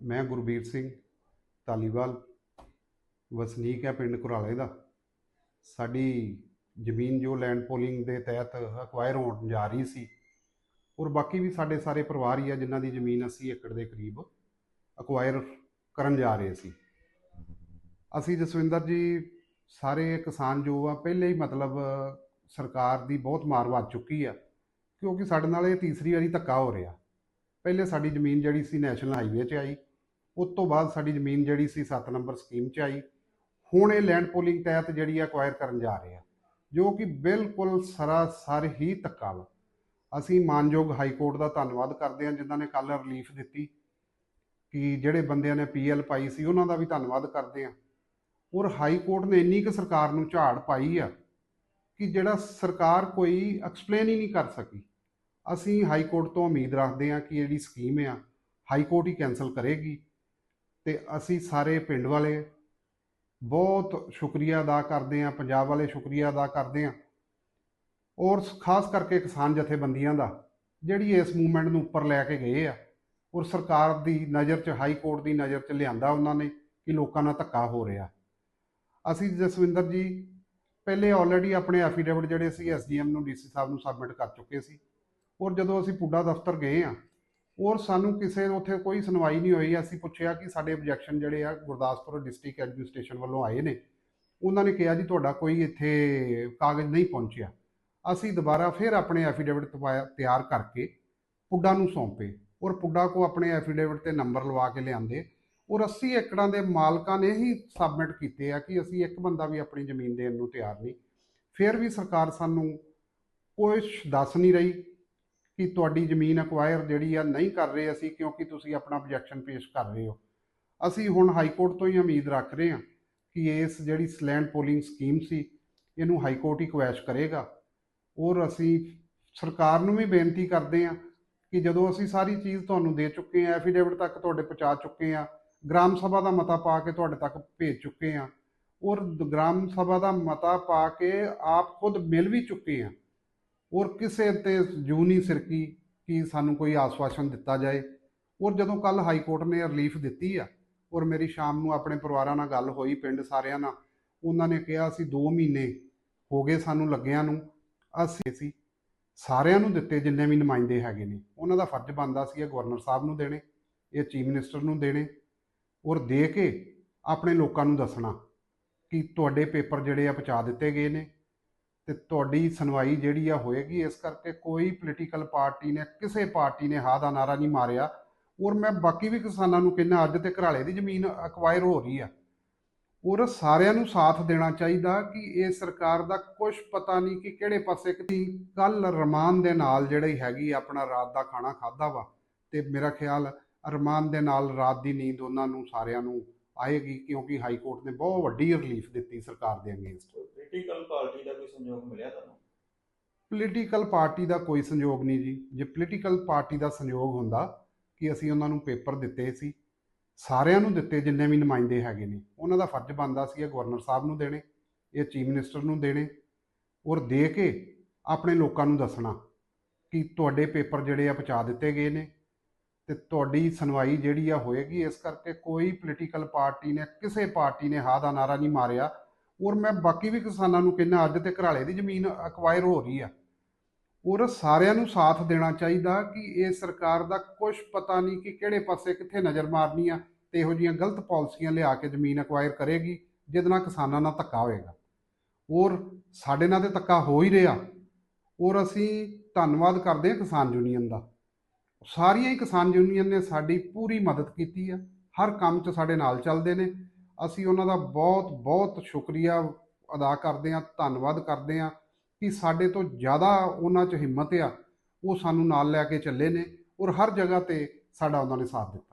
ਮੈਂ ਗੁਰਬੀਰ ਸਿੰਘ ਧਾਲੀਵਾਲ, ਵਸਨੀਕ ਹੈ ਪਿੰਡ ਕੁਰਾਲੇ ਦਾ। ਸਾਡੀ ਜ਼ਮੀਨ ਜੋ ਲੈਂਡ ਪੋਲਿੰਗ ਦੇ ਤਹਿਤ ਅਕਵਾਇਰ ਹੋਣ ਜਾ ਰਹੀ ਸੀ, ਔਰ ਬਾਕੀ ਵੀ ਸਾਡੇ ਸਾਰੇ ਪਰਿਵਾਰ ਹੀ ਆ ਜਿਨ੍ਹਾਂ ਦੀ ਜ਼ਮੀਨ 80 ਏਕੜ ਦੇ ਕਰੀਬ ਅਕਵਾਇਰ ਕਰਨ ਜਾ ਰਹੇ ਸੀ। ਅਸੀਂ ਜਸਵਿੰਦਰ ਜੀ, ਸਾਰੇ ਕਿਸਾਨ ਜੋ ਆ, ਪਹਿਲੇ ਹੀ ਮਤਲਬ ਸਰਕਾਰ ਦੀ ਬਹੁਤ ਮਾਰ ਵੱਜ ਚੁੱਕੀ ਆ, ਕਿਉਂਕਿ ਸਾਡੇ ਨਾਲ ਇਹ ਤੀਸਰੀ ਵਾਰੀ ਧੱਕਾ ਹੋ ਰਿਹਾ। ਪਹਿਲੇ ਸਾਡੀ ਜ਼ਮੀਨ ਜਿਹੜੀ ਸੀ ਨੈਸ਼ਨਲ ਹਾਈਵੇ 'ਚ ਆਈ ਉਸ ਤੋਂ ਬਾਅਦ ਸਾਡੀ ਜ਼ਮੀਨ ਜਿਹੜੀ ਸੀ 7 ਨੰਬਰ ਸਕੀਮ 'ਚ ਆਈ। ਹੁਣ ਇਹ ਲੈਂਡ ਪੋਲਿੰਗ ਤਹਿਤ ਜਿਹੜੀ ਅਕਵਾਇਰ ਕਰਨ ਜਾ ਰਹੇ ਆ, ਜੋ ਕਿ ਬਿਲਕੁਲ ਸਰਾਸਰ ਹੀ ਧੱਕਾ ਵਾ। ਅਸੀਂ ਮਾਨਯੋਗ ਹਾਈ ਕੋਰਟ ਦਾ ਧੰਨਵਾਦ ਕਰਦੇ ਹਾਂ, ਜਿਨ੍ਹਾਂ ਨੇ ਕੱਲ ਰਿਲੀਫ ਦਿੱਤੀ ਕਿ ਜਿਹੜੇ ਬੰਦਿਆਂ ਨੇ ਪੀਐਲ ਪਾਈ ਸੀ, ਉਹਨਾਂ ਦਾ ਵੀ ਧੰਨਵਾਦ ਕਰਦੇ ਹਾਂ। ਔਰ ਹਾਈ ਕੋਰਟ ਨੇ ਇੰਨੀ ਕੁ ਸਰਕਾਰ ਨੂੰ ਝਾੜ ਪਾਈ ਆ ਕਿ ਜਿਹੜਾ ਸਰਕਾਰ ਕੋਈ ਐਕਸਪਲੇਨ ਹੀ ਨਹੀਂ ਕਰ ਸਕੀ। ਅਸੀਂ ਹਾਈ ਕੋਰਟ ਤੋਂ ਉਮੀਦ ਰੱਖਦੇ ਹਾਂ ਕਿ ਜਿਹੜੀ ਸਕੀਮ ਆ ਹਾਈ ਕੋਰਟ ਹੀ ਕੈਨਸਲ ਕਰੇਗੀ। ਤੇ ਅਸੀਂ ਸਾਰੇ ਪਿੰਡ ਵਾਲੇ ਬਹੁਤ ਸ਼ੁਕਰੀਆ ਅਦਾ ਕਰਦੇ ਹਾਂ, ਪੰਜਾਬ ਵਾਲੇ ਸ਼ੁਕਰੀਆ ਅਦਾ ਕਰਦੇ ਹਾਂ। ਔਰ ਖਾਸ ਕਰਕੇ ਕਿਸਾਨ ਜਥੇਬੰਦੀਆਂ ਦਾ, ਜਿਹੜੀ ਇਸ ਮੂਵਮੈਂਟ ਨੂੰ ਉੱਪਰ ਲੈ ਕੇ ਗਏ ਆ, ਔਰ ਸਰਕਾਰ ਦੀ ਨਜ਼ਰ 'ਚ, ਹਾਈ ਕੋਰਟ ਦੀ ਨਜ਼ਰ 'ਚ ਲਿਆਂਦਾ ਉਹਨਾਂ ਨੇ ਕਿ ਲੋਕਾਂ ਨਾਲ ਧੱਕਾ ਹੋ ਰਿਹਾ। ਅਸੀਂ ਜਸਵਿੰਦਰ ਜੀ, ਪਹਿਲੇ ਆਲਰੇਡੀ ਆਪਣੇ ਐਫੀਡੇਵਿਟ ਜਿਹੜੇ ਸੀ ਐਸਡੀਐਮ ਨੂੰ ਡੀਸੀ ਸਾਹਿਬ ਨੂੰ ਸਬਮਿਟ ਕਰ ਚੁੱਕੇ ਸੀ। ਔਰ ਜਦੋਂ ਅਸੀਂ ਪੁੱਡਾ ਦਫ਼ਤਰ ਗਏ ਆ ਔਰ ਸਾਨੂੰ ਕਿਸੇ ਉੱਥੇ ਕੋਈ ਸੁਣਵਾਈ ਨਹੀਂ ਹੋਈ। ਅਸੀਂ ਪੁੱਛਿਆ ਕਿ ਸਾਡੇ ਆਬਜੈਕਸ਼ਨ ਜਿਹੜੇ ਆ ਗੁਰਦਾਸਪੁਰ ਡਿਸਟ੍ਰਿਕਟ ਐਡਮਿਨਿਸਟ੍ਰੇਸ਼ਨ ਵੱਲੋਂ ਆਏ ਨੇ। ਉਹਨਾਂ ਨੇ ਕਿਹਾ ਜੀ ਤੁਹਾਡਾ ਕੋਈ ਇੱਥੇ ਕਾਗਜ਼ ਨਹੀਂ ਪਹੁੰਚਿਆ। ਅਸੀਂ ਦੁਬਾਰਾ ਫਿਰ ਆਪਣੇ ਐਫੀਡੇਵਿਟ ਤਿਆਰ ਕਰਕੇ ਪੁੱਡਾ ਨੂੰ ਸੌਂਪੇ ਔਰ ਪੁੱਡਾ ਕੋ ਆਪਣੇ ਐਫੀਡੇਵਿਟ ਤੇ ਨੰਬਰ ਲਵਾ ਕੇ ਲਿਆਂਦੇ ਔਰ 80 ਏਕੜਾਂ ਦੇ ਮਾਲਕਾਂ ਨੇ ਹੀ ਸਬਮਿਟ ਕੀਤੇ ਆ ਕਿ ਅਸੀਂ ਇੱਕ ਬੰਦਾ ਵੀ ਆਪਣੀ ਜ਼ਮੀਨ ਦੇਣ ਨੂੰ ਤਿਆਰ ਨਹੀਂ। ਫਿਰ ਵੀ ਸਰਕਾਰ ਸਾਨੂੰ ਕੁਝ ਦੱਸ ਨਹੀਂ ਰਹੀ। ਕਿ ਤੁਹਾਡੀ ਜ਼ਮੀਨ ਅਕਵਾਇਰ ਜਿਹੜੀ ਆ ਨਹੀਂ ਕਰ ਰਹੇ ਅਸੀਂ ਕਿਉਂਕਿ ਤੁਸੀਂ ਆਪਣਾ ਆਬਜੈਕਸ਼ਨ ਪੇਸ਼ ਕਰ ਰਹੇ ਹੋ। ਅਸੀਂ ਹੁਣ ਹਾਈ ਕੋਰਟ ਤੋਂ ਹੀ ਉਮੀਦ ਰੱਖ ਰਹੇ ਹਾਂ ਕਿ ਇਸ ਜਿਹੜੀ ਸਲੈਂਡ ਪੋਲਿੰਗ ਸਕੀਮ ਸੀ, ਇਹਨੂੰ ਹਾਈ ਕੋਰਟ ਹੀ ਕੁਐਸ਼ ਕਰੇਗਾ। ਔਰ ਅਸੀਂ ਸਰਕਾਰ ਨੂੰ ਵੀ ਬੇਨਤੀ ਕਰਦੇ ਹਾਂ ਕਿ ਜਦੋਂ ਅਸੀਂ ਸਾਰੀ ਚੀਜ਼ ਤੁਹਾਨੂੰ ਦੇ ਚੁੱਕੇ ਹਾਂ ਐਫੀਡੇਵਿਟ ਤੱਕ ਤੁਹਾਡੇ ਪਹੁੰਚਾ ਚੁੱਕੇ ਹਾਂ, ਗ੍ਰਾਮ ਸਭਾ ਦਾ ਮਤਾ ਪਾ ਕੇ ਤੁਹਾਡੇ ਤੱਕ ਭੇਜ ਚੁੱਕੇ ਹਾਂ, ਔਰ ਗ੍ਰਾਮ ਸਭਾ ਦਾ ਮਤਾ ਪਾ ਕੇ ਆਪ ਖੁਦ ਮਿਲ ਵੀ ਚੁੱਕੇ ਹਾਂ। ਔਰ ਕਿਸੇ ਤੇ ਜੂ ਨਹੀਂ ਸਿਰਕੀ ਕਿ ਸਾਨੂੰ ਕੋਈ ਆਸਵਾਸ਼ਨ ਦਿੱਤਾ ਜਾਏ। ਔਰ ਜਦੋਂ ਕੱਲ ਹਾਈ ਕੋਰਟ ਨੇ ਰਿਲੀਫ ਦਿੱਤੀ ਆ, ਔਰ ਮੇਰੀ ਸ਼ਾਮ ਨੂੰ ਆਪਣੇ ਪਰਿਵਾਰਾਂ ਨਾਲ ਗੱਲ ਹੋਈ, ਪਿੰਡ ਸਾਰਿਆਂ ਨਾਲ, ਉਹਨਾਂ ਨੇ ਕਿਹਾ, ਅਸੀਂ 2 ਮਹੀਨੇ ਹੋ ਗਏ ਸਾਨੂੰ ਲੱਗਿਆਂ ਨੂੰ, ਅਸੀਂ ਸੀ ਸਾਰਿਆਂ ਨੂੰ ਦਿੱਤੇ ਜਿੰਨੇ ਵੀ ਨੁਮਾਇੰਦੇ ਹੈਗੇ ਨੇ। ਉਹਨਾਂ ਦਾ ਫਰਜ਼ ਬਣਦਾ ਸੀ ਇਹ ਗਵਰਨਰ ਸਾਹਿਬ ਨੂੰ ਦੇਣੇ, ਇਹ ਚੀਫ ਮਿਨਿਸਟਰ ਨੂੰ ਦੇਣੇ, ਔਰ ਦੇ ਕੇ ਆਪਣੇ ਲੋਕਾਂ ਨੂੰ ਦੱਸਣਾ ਕਿ ਤੁਹਾਡੇ ਪੇਪਰ ਜਿਹੜੇ ਆ ਪਹੁੰਚਾ ਦਿੱਤੇ ਗਏ ਨੇ। ਤੇ ਤੁਹਾਡੀ ਸੁਣਵਾਈ ਜਿਹੜੀ ਆ ਹੋਏਗੀ, ਇਸ ਕਰਕੇ ਕੋਈ ਪੋਲੀਟੀਕਲ ਪਾਰਟੀ ਨੇ, ਕਿਸੇ ਪਾਰਟੀ ਨੇ ਹਾਂ ਦਾ ਨਾਰਾ ਨਹੀਂ ਮਾਰਿਆ। ਔਰ ਮੈਂ ਬਾਕੀ ਵੀ ਕਿਸਾਨਾਂ ਨੂੰ ਕਹਿੰਦਾ, ਅੱਜ ਤੇ ਘਰਾਲੇ ਦੀ ਜ਼ਮੀਨ ਅਕਵਾਇਰ ਹੋ ਰਹੀ ਆ। ਔਰ ਸਾਰਿਆਂ ਨੂੰ ਸਾਥ ਦੇਣਾ ਚਾਹੀਦਾ ਕਿ ਇਹ ਸਰਕਾਰ ਦਾ ਕੁਝ ਪਤਾ ਨਹੀਂ ਕਿ ਕਿਹੜੇ ਪਾਸੇ ਕਿ ਕੱਲ ਰਮਾਨ ਦੇ ਨਾਲ ਜਿਹੜੀ ਹੈਗੀ ਆਪਣਾ ਰਾਤ ਦਾ ਖਾਣਾ ਖਾਦਾ ਵਾ, ਤੇ ਮੇਰਾ ਖਿਆਲ ਰਮਾਨ ਦੇ ਨਾਲ ਰਾਤ ਦੀ ਨੀਂਦ ਉਹਨਾਂ ਨੂੰ ਸਾਰਿਆਂ ਨੂੰ ਆਏਗੀ, ਕਿਉਂਕਿ ਹਾਈ ਕੋਰਟ ਨੇ ਬਹੁਤ ਵੱਡੀ ਰਿਲੀਫ ਦਿੱਤੀ ਸਰਕਾਰ ਦੇ ਅਗੇਂਸਟ। ਪੋਲੀਟੀਕਲ ਪਾਰਟੀ ਦਾ ਕੋਈ ਸੰਯੋਗ ਮਿਲਿਆ ਤੁਹਾਨੂੰ? ਪੋਲੀਟੀਕਲ ਪਾਰਟੀ ਦਾ ਕੋਈ ਸੰਯੋਗ ਨਹੀਂ ਜੀ। ਜੇ ਪੋਲੀਟੀਕਲ ਪਾਰਟੀ ਦਾ ਸੰਯੋਗ ਹੁੰਦਾ ਕਿ ਅਸੀਂ ਉਹਨਾਂ ਨੂੰ ਪੇਪਰ ਦਿੱਤੇ ਸੀ, ਸਾਰਿਆਂ ਨੂੰ ਦਿੱਤੇ ਜਿੰਨੇ ਵੀ ਨੁਮਾਇੰਦੇ ਹੈਗੇ ਨੇ, ਉਹਨਾਂ ਦਾ ਫਰਜ਼ ਬਣਦਾ ਸੀ ਇਹ ਗਵਰਨਰ ਸਾਹਿਬ ਨੂੰ ਦੇਣੇ, ਇਹ ਚੀਫ ਮਿਨਿਸਟਰ ਨੂੰ ਦੇਣੇ, ਔਰ ਦੇ ਕੇ ਆਪਣੇ ਲੋਕਾਂ ਨੂੰ ਦੱਸਣਾ ਕਿ ਤੁਹਾਡੇ ਪੇਪਰ ਜਿਹੜੇ ਆ ਪਹੁੰਚਾ ਦਿੱਤੇ ਗਏ ਨੇ ਤੇ ਤੁਹਾਡੀ ਸੁਣਵਾਈ ਜਿਹੜੀ ਆ ਹੋਏਗੀ, ਇਸ ਕਰਕੇ ਕੋਈ ਪੋਲੀਟੀਕਲ ਪਾਰਟੀ ਨੇ, ਕਿਸੇ ਪਾਰਟੀ ਨੇ ਹਾਂ ਦਾ ਨਾਰਾ ਨਹੀਂ ਮਾਰਿਆ ਔਰ ਮੈਂ ਬਾਕੀ ਵੀ ਕਿਸਾਨਾਂ ਨੂੰ ਕਹਿੰਦਾ, ਅੱਜ ਤੇ ਘਰਾਲੇ ਦੀ ਜ਼ਮੀਨ ਅਕਵਾਇਰ ਹੋ ਰਹੀ ਆ। ਔਰ ਸਾਰਿਆਂ ਨੂੰ ਸਾਥ ਦੇਣਾ ਚਾਹੀਦਾ ਕਿ ਇਹ ਸਰਕਾਰ ਦਾ ਕੁਝ ਪਤਾ ਨਹੀਂ ਕਿ ਕਿਹੜੇ ਪਾਸੇ ਕਿੱਥੇ ਨਜ਼ਰ ਮਾਰਨੀ ਆ ਤੇ ਇਹੋ ਜਿਹੀਆਂ ਗਲਤ ਪਾਲਿਸੀਆਂ ਲਿਆ ਕੇ ਜ਼ਮੀਨ ਅਕਵਾਇਰ ਕਰੇਗੀ, ਜਿਹਦੇ ਨਾਲ ਕਿਸਾਨਾਂ ਨਾਲ ਧੱਕਾ ਹੋਏਗਾ। ਔਰ ਸਾਡੇ ਨਾਲ ਤੇ ਧੱਕਾ ਹੋ ਹੀ ਰਿਹਾ। ਔਰ ਅਸੀਂ ਧੰਨਵਾਦ ਕਰਦੇ ਹਾਂ ਕਿਸਾਨ ਯੂਨੀਅਨ ਦਾ। ਸਾਰੀਆਂ ਹੀ ਕਿਸਾਨ ਯੂਨੀਅਨ ਨੇ ਸਾਡੀ ਪੂਰੀ ਮਦਦ ਕੀਤੀ ਆ। ਹਰ ਕੰਮ 'ਚ ਸਾਡੇ ਨਾਲ ਚੱਲਦੇ ਨੇ। ਅਸੀਂ ਉਹਨਾਂ ਦਾ ਬਹੁਤ ਬਹੁਤ ਸ਼ੁਕਰੀਆ ਅਦਾ ਕਰਦੇ ਹਾਂ, ਧੰਨਵਾਦ ਕਰਦੇ ਹਾਂ ਕਿ ਸਾਡੇ ਤੋਂ ਜ਼ਿਆਦਾ ਉਹਨਾਂ 'ਚ ਹਿੰਮਤ ਆ, ਉਹ ਸਾਨੂੰ ਨਾਲ ਲੈ ਕੇ ਚੱਲੇ ਨੇ ਔਰ ਹਰ ਜਗ੍ਹਾ ਤੇ ਸਾਡਾ ਉਹਨਾਂ ਨੇ ਸਾਥ ਦਿੱਤਾ।